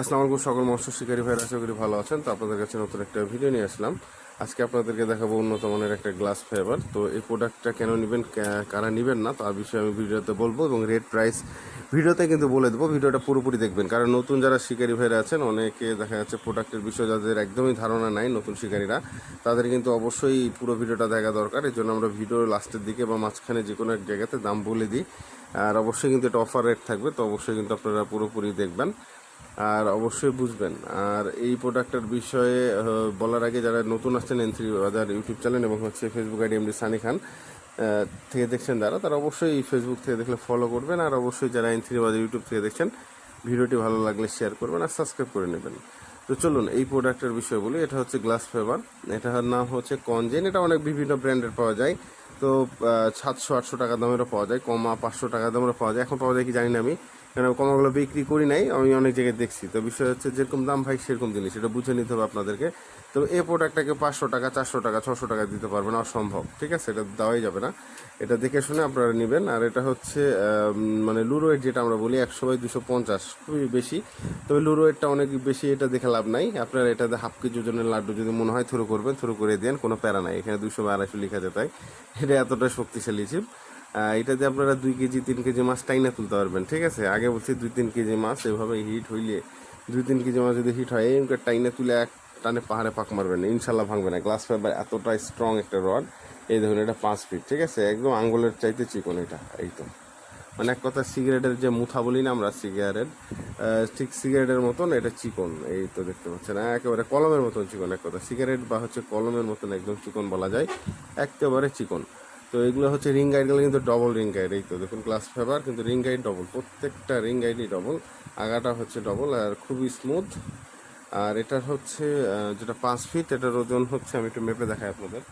আসসালামু আলাইকুম, সকল মৎস্য শিকারী ভাইরা আশা করি ভালো আছেন। তো আপনাদের কাছে নতুন একটা ভিডিও নিয়ে আসলাম। আজকে আপনাদেরকে দেখাবো উন্নত মানের একটা গ্লাস ফাইবার তো এই প্রোডাক্টটা কেন নেবেন কারা নেবেন না তার বিষয়ে আমি ভিডিওতে বলব এবং রেট প্রাইস ভিডিওতে কিন্তু বলে দেবো। ভিডিওটা পুরোপুরি দেখবেন, কারণ নতুন যারা শিকারী ভাইরা আছেন, অনেকে দেখা যাচ্ছে প্রোডাক্টের বিষয়ে যাদের একদমই ধারণা নাই, নতুন শিকারীরা, তাদের কিন্তু অবশ্যই পুরো ভিডিওটা দেখা দরকার। এই জন্য আমরা ভিডিও লাস্টের দিকে বা মাঝখানে যে কোনো এক জায়গাতে দাম বলে দিই। আর অবশ্যই কিন্তু এটা অফার রেট থাকবে, তো অবশ্যই কিন্তু আপনারা পুরোপুরি দেখবেন। আর অবশ্যই বুঝবেন। আর এই প্রোডাক্টের বিষয়ে বলার আগে যারা নতুন আসছেন N three Bazar YouTube channel এবং হচ্ছে Facebook ID MD Sunny Khan থেকে দেখছেন যারা তারা অবশ্যই ফেসবুক থেকে দেখলে ফলো করবেন। আর অবশ্যই যারা এন থ্রি বাজার ইউটিউব থেকে দেখছেন, ভিডিওটি ভালো লাগলে শেয়ার করবেন আর সাবস্ক্রাইব করে নেবেন। তো চলুন, এই প্রোডাক্টের বিষয়ে বলি। এটা হচ্ছে গ্লাস ফেভার এটার নাম হচ্ছে কনজেন এটা অনেক বিভিন্ন ব্র্যান্ডের পাওয়া যায়। তো সাতশো আটশো টাকা দামেরও পাওয়া যায়, কমা পাঁচশো টাকা দামেরও পাওয়া যায়। এখন পাওয়া যায় কি জানি না আমি। কেন, কমাগুলো বিক্রি করি নাই, আমি অনেক জায়গায় দেখছি। তো বিষয় হচ্ছে, যেরকম দাম ভাই সেরকম জিনিস, এটা বুঝে নিতে হবে আপনাদেরকে। তো এ প্রোডাক্টটাকে পাঁচশো টাকা, চারশো টাকা, ছশো টাকা দিতে পারবেন, অসম্ভব, ঠিক আছে? এটা দেওয়াই যাবে না। এটা দেখে শুনে আপনারা নেবেন। আর এটা হচ্ছে মানে লুরোয়েট যেটা আমরা বলি, একশো বাই দুশো পঞ্চাশ, খুবই বেশি। তবে লুরোয়েটটা অনেক বেশি, এটা দেখে লাভ নাই। আপনারা এটাতে হাফ কেজি ওজনের লাড্ডু যদি মনে হয় থ্রো করবেন থ্রো করে দেন, কোনো প্যারা নাই। এখানে দুশো বা আড়াইশো লেখা যায় তাই। এটা এতটা শক্তিশালী চিপ এটাতে আপনারা দুই কেজি, তিন কেজি মাছ টাইনা তুলতে পারবেন, ঠিক আছে? আগে বলছি দুই, তিন কেজি মাছ, এভাবে হিট হইলে দুই, তিন কেজি মাছ যদি হিট হয়, এই টাইনা তুলে এক টানে পাহাড়ে পাক মারবেন ইনশাল্লাহ ভাঙবে না। গ্লাস ফাইবার এতটা স্ট্রং একটা রড এই দেখুন এটা পাঁচ ফিট ঠিক আছে? একদম আঙ্গুলের চাইতে চিকন এটা, এই তো। মানে এক কথা সিগারেটের যে মুথা বলি না আমরা সিগারেট ঠিক সিগারেটের মতন এটা চিকন, এই তো দেখতে পাচ্ছেন। একেবারে কলমের মতন চিকন, এক কথা। সিগারেট বা হচ্ছে কলমের মতন একদম চিকন বলা যায়, একেবারে চিকন। তো এগুলো হচ্ছে রিং গাইডগুলো কিন্তু ডবল রিং গাইড এই তো দেখুন গ্লাস ফেভার কিন্তু রিং গাইড ডবল প্রত্যেকটা রিং গাইডই ডবল আগাটা হচ্ছে ডবল আর খুবই স্মুথ আর এটার হচ্ছে যেটা পাঁচ ফিট এটার ওজন হচ্ছে, আমি একটু মেপে দেখাই আপনাদের।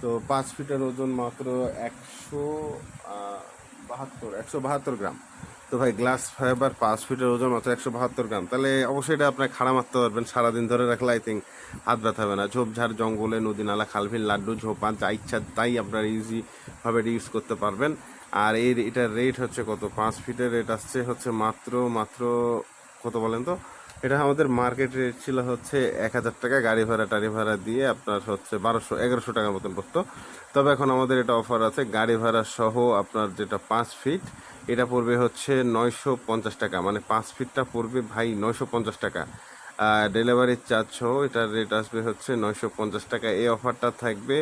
তো পাঁচ ফিটের ওজন মাত্র একশো বাহাত্তর একশো বাহাত্তর গ্রাম। তো ভাই গ্লাস ফাইবার পাঁচ ফিটের ওজন মাত্র একশো বাহাত্তর গ্রাম। তাহলে অবশ্যই এটা আপনার খাড়া মারতে পারবেন, সারাদিন ধরে রাখলে আই থিঙ্ক হাত ব্যথা হবে না। ঝোপঝাড়, জঙ্গলে, নদী নালা খালভিল লাড্ডু ঝোপা যা ইচ্ছা তাই আপনার ইজি ভাবে এটা ইউজ করতে পারবেন। আর এর, এটার রেট হচ্ছে কত? পাঁচ ফিটের রেট আসছে হচ্ছে মাত্র মাত্র কত বলেন তো? এটা আমাদের মার্কেট রেট ছিল হচ্ছে এক হাজার টাকা গাড়ি ভাড়া, টাড়ি ভাড়া দিয়ে আপনার হচ্ছে বারোশো, এগারোশো টাকার মতন পড়তো তবে এখন আমাদের এটা অফার আছে গাড়ি ভাড়া সহ আপনার যেটা পাঁচ ফিট এটা পড়বে হচ্ছে নয়শো পঞ্চাশ টাকা। মানে পাঁচ ফিটটা পড়বে ভাই নয়শো পঞ্চাশ টাকা। ডেলিভারি চার্জ সহ এটার রেট আসবে হচ্ছে নয়শো পঞ্চাশ টাকা। এই অফারটা থাকবে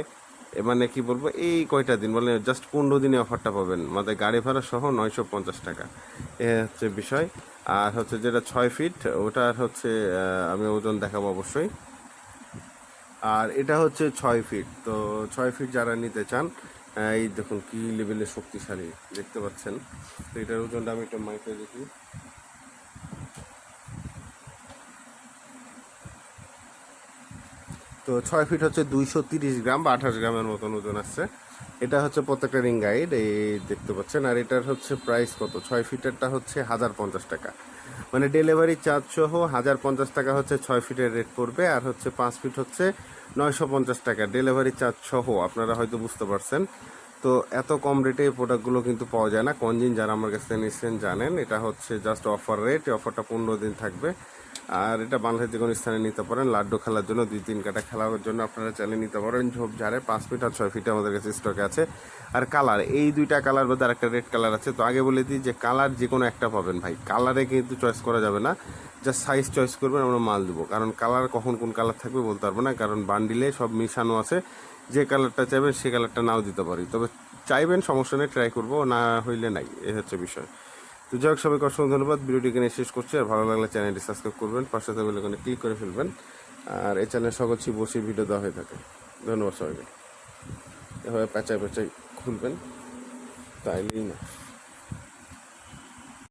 মানে কি বলব, এই কয়টা দিন? মানে জাস্ট পনেরো দিনে অফারটা পাবেন। মানে গাড়ি ভাড়া সহ নয়শো পঞ্চাশ টাকা। এ হচ্ছে বিষয়। আর হচ্ছে যেটা ছয় ফিট ওটার হচ্ছে আমি ওজন দেখাবো অবশ্যই। আর এটা হচ্ছে ছয় ফিট তো ছয় ফিট যারা নিতে চান এই দেখুন কি লেভেলে শক্তিশালী দেখতে পাচ্ছেন। তো এটার ওজনটা আমি একটা মাইকে দেখি। তো ছয় ফিট হচ্ছে দুইশো তিরিশ গ্রাম বা আঠাশ গ্রামের মতন ওজন আসছে। এটা হচ্ছে প্রত্যেকটা রিং গাইড এই দেখতে পাচ্ছেন। আর এটার হচ্ছে প্রাইস কত? ছয় ফিটেরটা হচ্ছে হাজার পঞ্চাশ টাকা। মানে ডেলিভারি চার্জ সহ হাজার পঞ্চাশ টাকা হচ্ছে ছয় ফিটের রেট পড়বে। আর হচ্ছে পাঁচ ফিট হচ্ছে নয়শো পঞ্চাশ টাকা। ডেলিভারি চার্জ সহ, আপনারা হয়তো বুঝতে পারছেন। তো এত কম রেটে এই প্রোডাক্টগুলো কিন্তু পাওয়া যায় না। কনজিন যারা আমার কাছে নিচ্ছেন জানেন, এটা হচ্ছে জাস্ট অফার রেট এই অফারটা পনেরো দিন থাকবে। আর এটা বাংলাদেশের যে কোনো স্থানে নিতে পারেন, লাড্ডু খেলার জন্য দুই, তিন কাটা খেলার জন্য আপনারা চাইলে নিতে পারেন। ঝোপ ঝাড়ে পাঁচ ফিট আর ছয় ফিট আমাদের কাছে স্টকে আছে। আর কালার এই দুইটা কালার বাদে আর একটা রেড কালার আছে। তো আগে বলে দিই যে কালার যে কোনো একটা পাবেন ভাই। কালারে কিন্তু চয়েস করা যাবে না। জাস্ট সাইজ চয়েস করবেন, আমরা মাল দেবো। কারণ কালার কখন কোন কালার থাকবে বলতে পারব না। কারণ বান্ডিলে সব মিশানো আছে। যে কালারটা চাইবেন সে কালারটা নাও দিতে পারি। তবে চাইবেন সমস্যা নেই ট্রাই করব, না হইলে নাই, এ হচ্ছে বিষয়। তো যাই হোক, সবাইকে অসংখ্য ধন্যবাদ। ভিডিওটি এখানে শেষ করছি, আর ভালো লাগলে চ্যানেলটি সাবস্ক্রাইব করবেন, পাশে থাকবে এখানে ক্লিক করে ফেলবেন, আর এই চ্যানেল সকলছি বসে ভিডিও দেওয়া হয়ে থাকে। ধন্যবাদ সবাইকে। এভাবে প্যাঁচায় প্যাঁচায় খুলবেন, তাইলেই না।